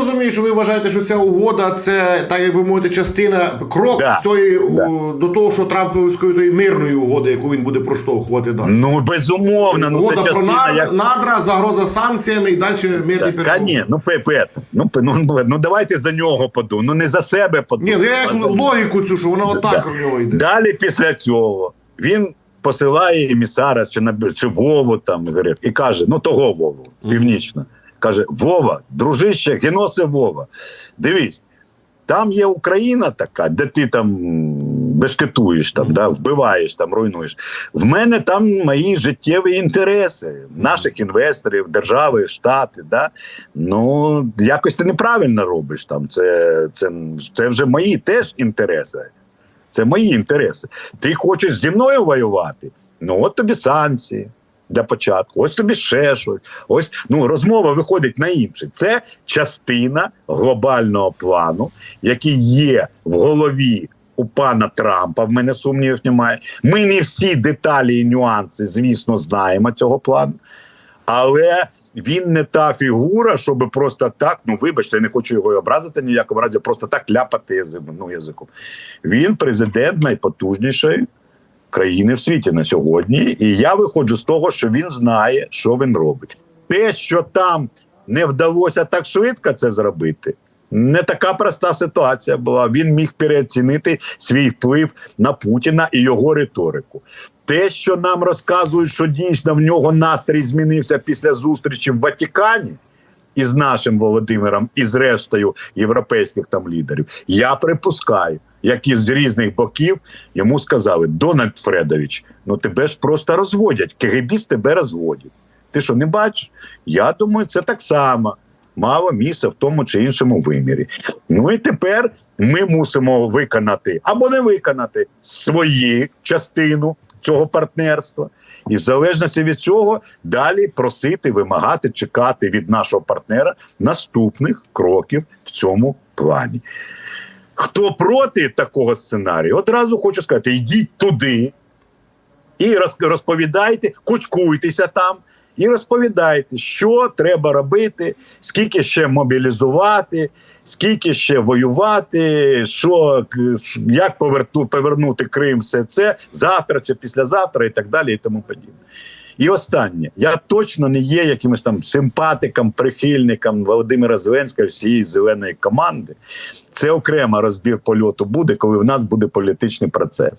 розумію, що ви вважаєте, що ця угода це, так як ви мовите, частина, крок Да, тої, да. до того, що Трамповської тої мирної угоди, яку він буде проштовхувати далі. Ну безумовно, ну це Угода про частина нар- як. надра, загроза санкціями і далі мирні Та переговори. ні, ну Пепет, ну, пе- ну, ну давайте за нього подумаємо. Ну не за себе Ні, ну я як логіку цю, що вона отак Да. в нього йде. Далі після цього він посилає емісара чи на чи Вову там говорить, і каже: ну того Вову, північно. Каже: Вова, дружище, геносе Вова. Дивись, там є Україна така, де ти там бешкетуєш, там, да, вбиваєш, там, руйнуєш. В мене там мої життєві інтереси, наших інвесторів, держави, штати. Да? Ну, якось ти неправильно робиш там. Це, це, це вже мої теж інтереси. Це мої інтереси. Ти хочеш зі мною воювати? Ну, от тобі санкції для початку, ось тобі ще щось. Ось ну розмова виходить на інше. Це частина глобального плану, який є в голові у пана Трампа. В мене сумнівів немає. Ми не всі деталі і нюанси, звісно, знаємо цього плану. Але він не та фігура, щоб просто так, ну вибачте, я не хочу його і образити ніякому разі, просто так ляпати. Ну, язиком. Він президент найпотужнішої країни в світі на сьогодні. І я виходжу з того, що він знає, що він робить. Те, що там не вдалося так швидко це зробити. Не така проста ситуація була. Він міг переоцінити свій вплив на Путіна і його риторику. Те, що нам розказують, що дійсно в нього настрій змінився після зустрічі в Ватикані із нашим Володимиром і з рештою європейських там лідерів, я припускаю, які з різних боків йому сказали: Дональд Фредович, ну тебе ж просто розводять. КГБіст тебе розводять. Ти що не бачиш? Я думаю, це так само. Мало місця в тому чи іншому вимірі. Ну і тепер ми мусимо виконати або не виконати свою частину цього партнерства, і в залежності від цього далі просити, вимагати, чекати від нашого партнера наступних кроків в цьому плані. Хто проти такого сценарію, одразу хочу сказати: йдіть туди і розповідайте, кучкуйтеся там. І розповідайте, що треба робити, скільки ще мобілізувати, скільки ще воювати, що як повернути Крим, все це завтра чи післязавтра, і так далі, і тому подібне. І останнє, я точно не є якимось там симпатиком, прихильником Володимира Зеленського всієї зеленої команди. Це окрема розбір польоту буде, коли в нас буде політичний процес.